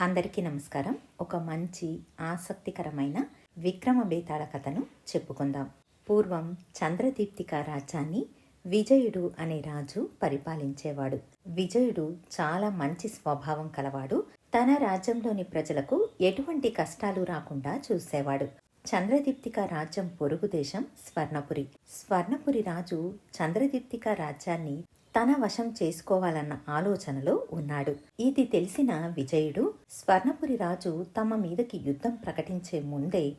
అందరికీ నమస్కారం. ఒక మంచి ఆసక్తికరమైన విక్రమ బేతాళ కథను చెప్పుకుందాం. పూర్వం చంద్రదీప్తిక రాజ్యాన్ని విజయుడు అనే రాజు పరిపాలించేవాడు. విజయుడు చాలా మంచి స్వభావం కలవాడు. తన రాజ్యంలోని ప్రజలకు ఎటువంటి కష్టాలు రాకుండా చూసేవాడు. చంద్రదీప్తిక రాజ్యం పొరుగు దేశం స్వర్ణపురి. స్వర్ణపురి రాజు చంద్రదీప్తిక రాజ్యాన్ని తన వశం చేసుకోవాలన్న ఆలోచనలో ఉన్నాడు. ఇది తెలిసిన విజయుడు స్వర్ణపురి రాజు తమ మీదకి యుద్ధం ప్రకటించే ముందే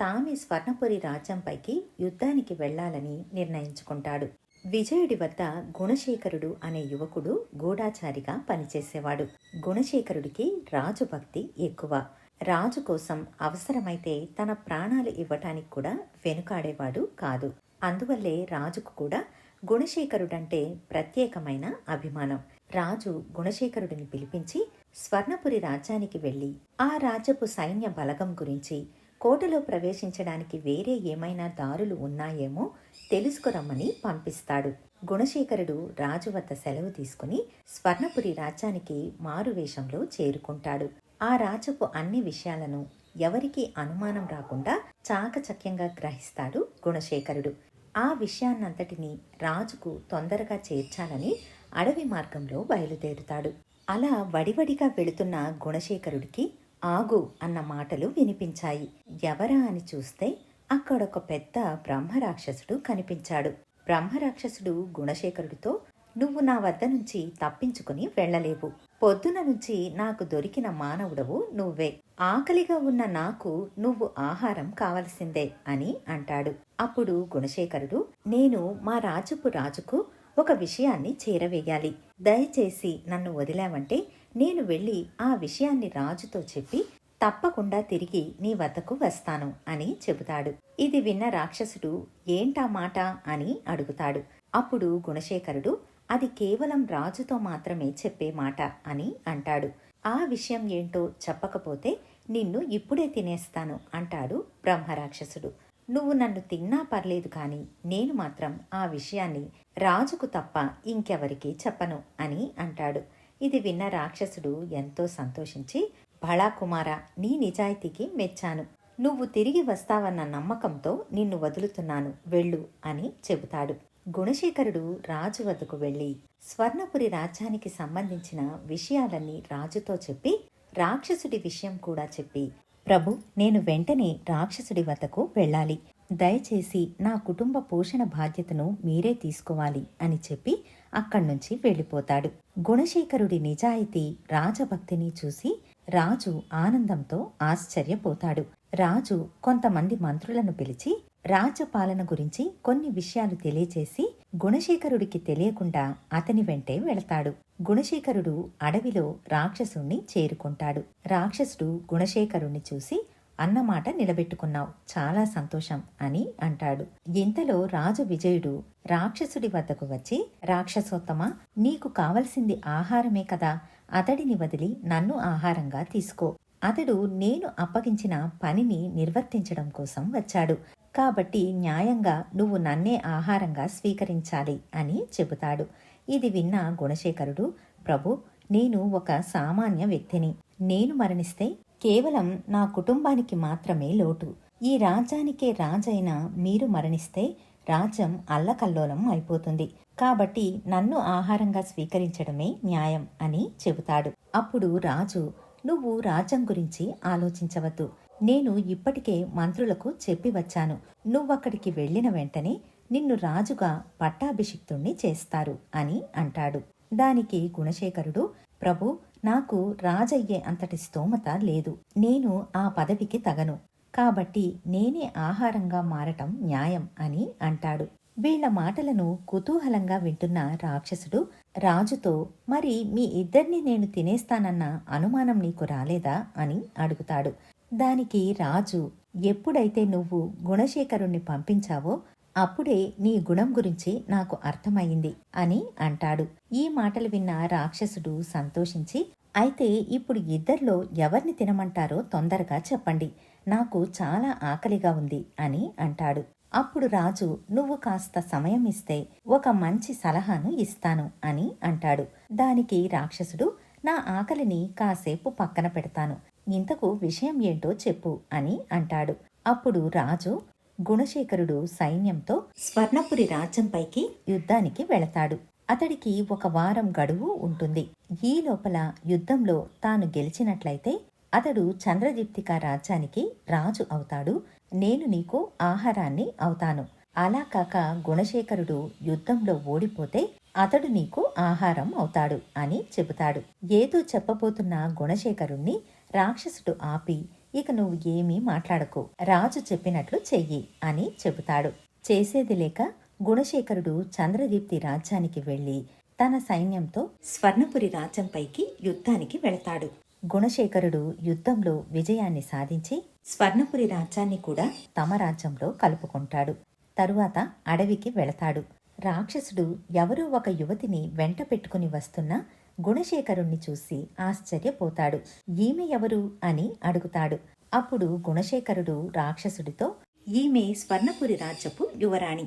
తామే స్వర్ణపురి రాజ్యంపైకి యుద్ధానికి వెళ్ళాలని నిర్ణయించుకుంటాడు. విజయుడి వద్ద గుణశేఖరుడు అనే యువకుడు గూఢాచారిగా పనిచేసేవాడు. గుణశేఖరుడికి రాజు భక్తి ఎక్కువ. రాజు కోసం అవసరమైతే తన ప్రాణాలు ఇవ్వటానికి కూడా వెనుకాడేవాడు కాదు. అందువల్లే రాజుకు కూడా గుణశేఖరుడంటే ప్రత్యేకమైన అభిమానం. రాజు గుణశేఖరుడిని పిలిపించి స్వర్ణపురి రాజ్యానికి వెళ్ళి ఆ రాజ్యపు సైన్య బలగం గురించి కోటలో ప్రవేశించడానికి వేరే ఏమైనా దారులు ఉన్నాయేమో తెలుసుకురమ్మని పంపిస్తాడు. గుణశేఖరుడు రాజు వద్ద సెలవు తీసుకుని స్వర్ణపురి రాజ్యానికి మారువేషంలో చేరుకుంటాడు. ఆ రాజపు అన్ని విషయాలను ఎవరికీ అనుమానం రాకుండా చాకచక్యంగా గ్రహిస్తాడు గుణశేఖరుడు. ఆ విషయాన్నంతటినీ రాజుకు తొందరగా చేర్చాలని అడవి మార్గంలో బయలుదేరుతాడు. అలా వడివడిగా వెళుతున్న గుణశేఖరుడికి ఆగు అన్న మాటలు వినిపించాయి. ఎవరా అని చూస్తే అక్కడొక పెద్ద బ్రహ్మరాక్షసుడు కనిపించాడు. బ్రహ్మరాక్షసుడు గుణశేఖరుడితో నువ్వు నా వద్ద నుంచి తప్పించుకుని వెళ్ళలేవు. పొద్దున నుంచి నాకు దొరికిన మానవుడవు నువ్వే. ఆకలిగా ఉన్న నాకు నువ్వు ఆహారం కావలసిందే అని అంటాడు. అప్పుడు గుణశేఖరుడు నేను మా రాజుపు రాజుకు ఒక విషయాన్ని చేరవేయాలి. దయచేసి నన్ను వదిలావంటే నేను వెళ్ళి ఆ విషయాన్ని రాజుతో చెప్పి తప్పకుండా తిరిగి నీ వద్దకు వస్తాను అని చెబుతాడు. ఇది విన్న రాక్షసుడు ఏంటా మాట? అని అడుగుతాడు. అప్పుడు గుణశేఖరుడు అది కేవలం రాజుతో మాత్రమే చెప్పే మాట అని అంటాడు. ఆ విషయం ఏంటో చెప్పకపోతే నిన్ను ఇప్పుడే తినేస్తాను అంటాడు బ్రహ్మరాక్షసుడు. నువ్వు నన్ను తిన్నా పర్లేదు కానీ నేను మాత్రం ఆ విషయాన్ని రాజుకు తప్ప ఇంకెవరికీ చెప్పను అని అంటాడు. ఇది విన్న రాక్షసుడు ఎంతో సంతోషించి భళా కుమార నీ నిజాయితీకి మెచ్చాను. నువ్వు తిరిగి వస్తావన్న నమ్మకంతో నిన్ను వదులుతున్నాను. వెళ్ళు అని చెబుతాడు. గుణశేఖరుడు రాజు వద్దకు వెళ్ళి స్వర్ణపురి రాజ్యానికి సంబంధించిన విషయాలన్నీ రాజుతో చెప్పి రాక్షసుడి విషయం కూడా చెప్పి ప్రభు నేను వెంటనే రాక్షసుడి వద్దకు వెళ్ళాలి. దయచేసి నా కుటుంబ పోషణ బాధ్యతను మీరే తీసుకోవాలి అని చెప్పి అక్కడి నుంచి వెళ్ళిపోతాడు. గుణశేఖరుడి నిజాయితీ రాజభక్తిని చూసి రాజు ఆనందంతో ఆశ్చర్యపోతాడు. రాజు కొంతమంది మంత్రులను పిలిచి రాజ్యపాలన గురించి కొన్ని విషయాలు తెలియచేసి గుణశేఖరుడికి తెలియకుండా అతని వెంటే వెళతాడు. గుణశేఖరుడు అడవిలో రాక్షసుణ్ణి చేరుకుంటాడు. రాక్షసుడు గుణశేఖరుణ్ణి చూసి అన్నమాట నిలబెట్టుకున్నావు చాలా సంతోషం అని అంటాడు. ఇంతలో రాజు విజయుడు రాక్షసుడి వద్దకు వచ్చి రాక్షసోత్తమ నీకు కావలసింది ఆహారమే కదా అతడిని వదిలి నన్ను ఆహారంగా తీసుకో. అతడు నేను అప్పగించిన పనిని నిర్వర్తించడం కోసం వచ్చాడు. కాబట్టి న్యాయంగా నువ్వు నన్నే ఆహారంగా స్వీకరించాలి అని చెబుతాడు. ఇది విన్న గుణశేఖరుడు ప్రభు నేను ఒక సామాన్య వ్యక్తిని. నేను మరణిస్తే కేవలం నా కుటుంబానికి మాత్రమే లోటు. ఈ రాజ్యానికే రాజైన మీరు మరణిస్తే రాజ్యం అల్లకల్లోలం అయిపోతుంది. కాబట్టి నన్ను ఆహారంగా స్వీకరించడమే న్యాయం అని చెబుతాడు. అప్పుడు రాజు నువ్వు రాజ్యం గురించి ఆలోచించవద్దు. నేను ఇప్పటికే మంత్రులకు చెప్పి వచ్చాను. నువ్వక్కడికి వెళ్ళిన వెంటనే నిన్ను రాజుగా పట్టాభిషిక్తుణ్ణి చేస్తారు అని అంటాడు. దానికి గుణశేఖరుడు ప్రభు నాకు రాజయ్యే అంతటి స్తోమత లేదు. నేను ఆ పదవికి తగను. కాబట్టి నేనే ఆహారంగా మారటం న్యాయం అని అంటాడు. వీళ్ళ మాటలను కుతూహలంగా వింటున్న రాక్షసుడు రాజుతో మరి మీ ఇద్దరిని నేను తినేస్తానన్న అనుమానం నీకు రాలేదా? అని అడుగుతాడు. దానికి రాజు ఎప్పుడైతే నువ్వు గుణశేఖరుణ్ణి పంపించావో అప్పుడే నీ గుణం గురించి నాకు అర్థమయ్యింది అని అంటాడు. ఈ మాటలు విన్న రాక్షసుడు సంతోషించి అయితే ఇప్పుడు ఇద్దరిలో ఎవరిని తినమంటారో తొందరగా చెప్పండి. నాకు చాలా ఆకలిగా ఉంది అని అంటాడు. అప్పుడు రాజు నువ్వు కాస్త సమయం ఇస్తే ఒక మంచి సలహాను ఇస్తాను అని అంటాడు. దానికి రాక్షసుడు నా ఆకలిని కాసేపు పక్కన పెడతాను. ఇంతకు విషయం ఏంటో చెప్పు అని అంటాడు. అప్పుడు రాజు గుణశేఖరుడు సైన్యంతో స్వర్ణపురి రాజ్యంపైకి యుద్ధానికి వెళతాడు. అతడికి ఒక వారం గడువు ఉంటుంది. ఈ లోపల యుద్ధంలో తాను గెలిచినట్లయితే అతడు చంద్రదీప్తిక రాజ్యానికి రాజు అవుతాడు. నేను నీకు ఆహారాన్ని అవుతాను. అలా కాక గుణశేఖరుడు యుద్ధంలో ఓడిపోతే అతడు నీకు ఆహారం అవుతాడు అని చెబుతాడు. ఏదో చెప్పబోతున్న గుణశేఖరుణ్ణి రాక్షసుడు ఆపి ఇక నువ్వు ఏమీ మాట్లాడకు. రాజు చెప్పినట్లు చెయ్యి అని చెబుతాడు. చేసేది లేక గుణశేఖరుడు చంద్రదీప్తి రాజ్యానికి వెళ్ళి తన సైన్యంతో స్వర్ణపురి రాజ్యంపైకి యుద్ధానికి వెళతాడు. గుణశేఖరుడు యుద్ధంలో విజయాన్ని సాధించి స్వర్ణపురి రాజ్యాన్ని కూడా తమ రాజ్యంలో కలుపుకుంటాడు. తరువాత అడవికి వెళతాడు. రాక్షసుడు ఎవరో ఒక యువతిని వెంట పెట్టుకుని వస్తున్న గుణశేఖరుణ్ణి చూసి ఆశ్చర్యపోతాడు. ఈమె ఎవరు? అని అడుగుతాడు. అప్పుడు గుణశేఖరుడు రాక్షసుడితో ఈమె స్వర్ణపురి రాజ్యపు యువరాణి.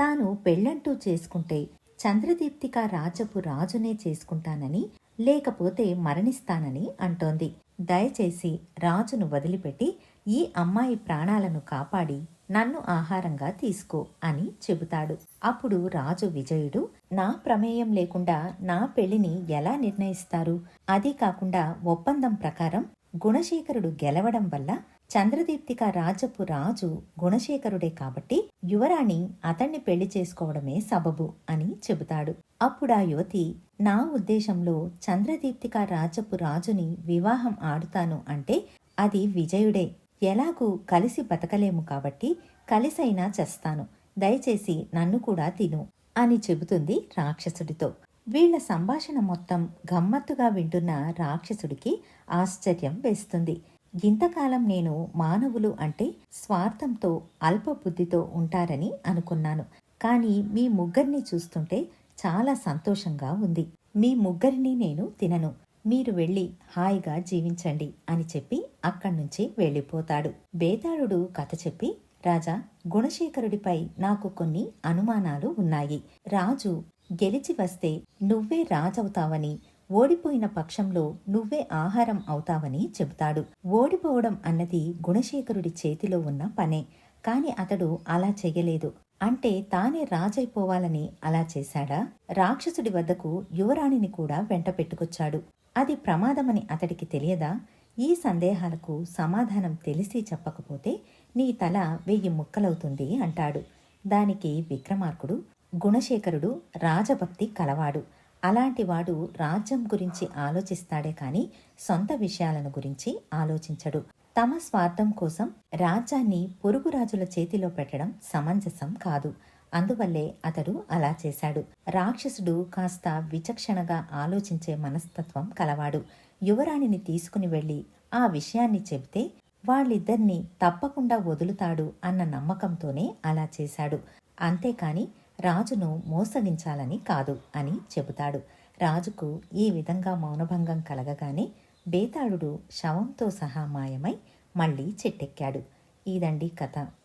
తాను పెళ్ళంటూ చేసుకుంటే చంద్రదీప్తిక రాజపు రాజునే చేసుకుంటానని లేకపోతే మరణిస్తానని అంటోంది. దయచేసి రాజును వదిలిపెట్టి ఈ అమ్మాయి ప్రాణాలను కాపాడి నన్ను ఆహారంగా తీసుకో అని చెబుతాడు. అప్పుడు రాజు విజయుడు నా ప్రమేయం లేకుండా నా పెళ్ళిని ఎలా నిర్ణయిస్తారు? అది కాకుండా ఒప్పందం ప్రకారం గుణశేఖరుడు గెలవడం వల్ల చంద్రదీప్తిక రాజపు రాజు గుణశేఖరుడే కాబట్టి యువరాణి అతన్ని పెళ్ళి చేసుకోవడమే సబబు అని చెబుతాడు. అప్పుడు ఆ యువతి నా ఉద్దేశంలో చంద్రదీప్తిక రాజపు రాజుని వివాహం ఆడుతాను అంటే అది విజయుడే. ఎలాగూ కలిసి బతకలేము కాబట్టి కలిసైనా చేస్తాను. దయచేసి నన్ను కూడా తిను అని చెబుతుంది రాక్షసుడితో. వీళ్ళ సంభాషణ మొత్తం గమ్మత్తుగా వింటున్న రాక్షసుడికి ఆశ్చర్యం వేస్తుంది. ఇంతకాలం నేను మానవులు అంటే స్వార్థంతో అల్పబుద్ధితో ఉంటారని అనుకున్నాను. కానీ మీ ముగ్గురిని చూస్తుంటే చాలా సంతోషంగా ఉంది. మీ ముగ్గురిని నేను తినను. మీరు వెళ్ళి హాయిగా జీవించండి అని చెప్పి అక్కడి నుంచి వెళ్ళిపోతాడు. బేతాళుడు కథ చెప్పి రాజా గుణశేఖరుడిపై నాకు కొన్ని అనుమానాలు ఉన్నాయి. రాజు గెలిచి వస్తే నువ్వే రాజవుతావని ఓడిపోయిన పక్షంలో నువ్వే ఆహారం అవుతావని చెబుతాడు. ఓడిపోవడం అన్నది గుణశేఖరుడి చేతిలో ఉన్న పనే కాని అతడు అలా చెయ్యలేదు అంటే తానే రాజైపోవాలని అలా చేశాడా? రాక్షసుడి వద్దకు యువరాణిని కూడా వెంట పెట్టుకొచ్చాడు. అది ప్రమాదమని అతడికి తెలియదా? ఈ సందేహాలకు సమాధానం తెలిసి చెప్పకపోతే నీ తల వెయ్యి ముక్కలవుతుంది అంటాడు. దానికి విక్రమార్కుడు గుణశేఖరుడు రాజభక్తి కలవాడు. అలాంటివాడు రాజ్యం గురించి ఆలోచిస్తాడే కానీ సొంత విషయాలను గురించి ఆలోచించడు. తమ స్వార్థం కోసం రాజ్యాన్ని పొరుగు రాజుల చేతిలో పెట్టడం సమంజసం కాదు. అందువల్లే అతడు అలా చేశాడు. రాక్షసుడు కాస్త విచక్షణగా ఆలోచించే మనస్తత్వం కలవాడు. యువరాణిని తీసుకుని వెళ్ళి ఆ విషయాన్ని చెబితే వాళ్ళిద్దరినీ తప్పకుండా వదులుతాడు అన్న నమ్మకంతోనే అలా చేశాడు. అంతేకాని రాజును మోసగించాలని కాదు అని చెబుతాడు. రాజుకు ఈ విధంగా మౌనభంగం కలగగానే బేతాళుడు శవంతో సహా మాయమై మళ్ళీ చెట్టెక్కాడు. ఇదండి కథ.